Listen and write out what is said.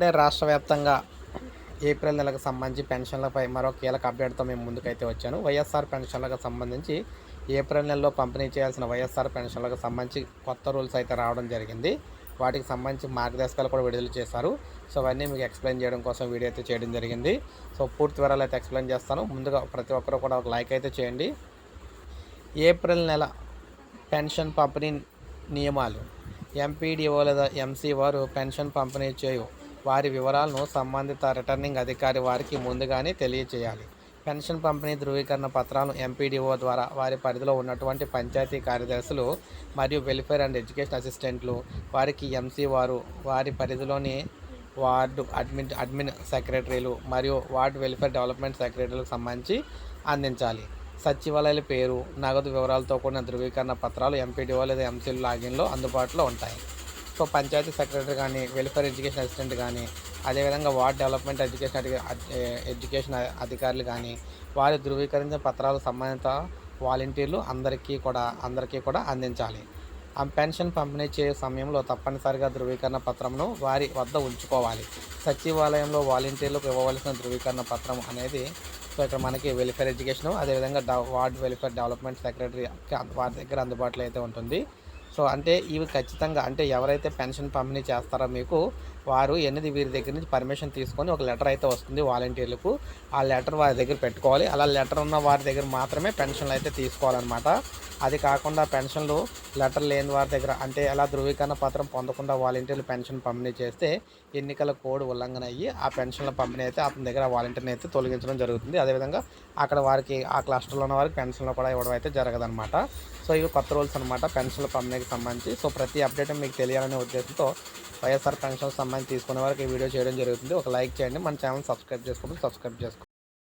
ఇప్పుడే రాష్ట్ర వ్యాప్తంగా ఏప్రిల్ నెలకు సంబంధించి పెన్షన్లపై మరో కీలక అప్డేట్తో మేము ముందుకైతే వచ్చాను. వైఎస్ఆర్ పెన్షన్లకు సంబంధించి ఏప్రిల్ నెలలో పంపిణీ చేయాల్సిన వైఎస్ఆర్ పెన్షన్లకు సంబంధించి కొత్త రూల్స్ అయితే రావడం జరిగింది. వాటికి సంబంధించి మార్గదర్శకాలు కూడా విడుదల చేశారు. సో అవన్నీ మీకు ఎక్స్ప్లెయిన్ చేయడం కోసం వీడియో అయితే చేయడం జరిగింది. సో పూర్తి వివరాలు అయితే ఎక్స్ప్లెయిన్ చేస్తాను. ముందుగా ప్రతి ఒక్కరు కూడా ఒక లైక్ అయితే చేయండి. ఏప్రిల్ నెల పెన్షన్ పంపిణీ నియమాలు. ఎంపీడీఓ లేదా ఎంసీ వారు పెన్షన్ పంపిణీ చేయు వారి వివరాలను సంబంధిత రిటర్నింగ్ అధికారి వారికి ముందుగానే తెలియచేయాలి. పెన్షన్ పంపిణీ ధృవీకరణ పత్రాలను ఎంపీడీఓ ద్వారా వారి పరిధిలో ఉన్నటువంటి పంచాయతీ కార్యదర్శులు మరియు వెల్ఫేర్ అండ్ ఎడ్యుకేషన్ అసిస్టెంట్లు వారికి ఎంసీ వారు వారి పరిధిలోని వార్డు అడ్మిన్ అడ్మిన్ సెక్రటరీలు మరియు వార్డు వెల్ఫేర్ డెవలప్మెంట్ సెక్రటరీలకు సంబంధించి అందించాలి. సచివాలయాల పేరు నగదు వివరాలతో కూడిన ధృవీకరణ పత్రాలు ఎంపీడీఓ లేదా ఎంసీలు లాగిన్లో అందుబాటులో ఉంటాయి. సో పంచాయతీ సెక్రటరీ కానీ వెల్ఫేర్ ఎడ్యుకేషన్ అసిస్టెంట్ కానీ అదేవిధంగా వార్డ్ డెవలప్మెంట్ ఎడ్యుకేషన్ ఎడ్యుకేషన్ అధికారులు కానీ వారి ధృవీకరించిన పత్రాలు సంబంధిత వాలంటీర్లు అందరికీ కూడా అందరికీ కూడా అందించాలి. ఆ పెన్షన్ పంపిణీ చేయే సమయంలో తప్పనిసరిగా ధృవీకరణ పత్రంను వారి వద్ద ఉంచుకోవాలి. సచివాలయంలో వాలంటీర్లకు ఇవ్వవలసిన ధృవీకరణ పత్రం అనేది సో ఇక్కడ మనకి వెల్ఫేర్ ఎడ్యుకేషన్ అదేవిధంగా డ- వార్డ్ వెల్ఫేర్ డెవలప్మెంట్ సెక్రటరీ వారి దగ్గర అందుబాటులో అయితే ఉంటుంది. సో అంటే ఇవి ఖచ్చితంగా అంటే ఎవరైతే పెన్షన్ పంపిణీ చేస్తారో మీకు వారు ఎనిమిది వీరి దగ్గర నుంచి పర్మిషన్ తీసుకొని ఒక లెటర్ అయితే వస్తుంది వాలంటీర్లకు. ఆ లెటర్ వారి దగ్గర పెట్టుకోవాలి. అలా లెటర్ ఉన్న వారి దగ్గర మాత్రమే పెన్షన్లు అయితే తీసుకోవాలన్నమాట. అది కాకుండా పెన్షన్లు లెటర్ లేని వారి దగ్గర అంటే అలా ధృవీకరణ పత్రం పొందకుండా వాలంటీర్లు పెన్షన్ పంపిణీ చేస్తే ఎన్నికల కోడ్ ఉల్లంఘన అయ్యి ఆ పెన్షన్ల పంపిణీ అయితే అతని దగ్గర వాలంటీర్ని అయితే తొలగించడం జరుగుతుంది. అదేవిధంగా అక్కడ వారికి ఆ క్లస్టర్లో ఉన్న వారికి పెన్షన్లు కూడా ఇవ్వడం అయితే జరగదన్నమాట. సో ఇవి కొత్త రూల్స్ అనమాట పెన్షన్ల పంపిణీకి సంబంధించి. సో ప్రతి అప్డేట్ మీకు తెలియాలనే ఉద్దేశంతో వైఎస్ఆర్ పెన్షన్ సంబంధించి తీసుకునే వారికి ఈ వీడియో చేయడం జరుగుతుంది. ఒక లైక్ చేయండి. మన ఛానల్ సబ్స్క్రైబ్ చేసుకోండి. సబ్స్క్రైబ్ చేసుకోండి.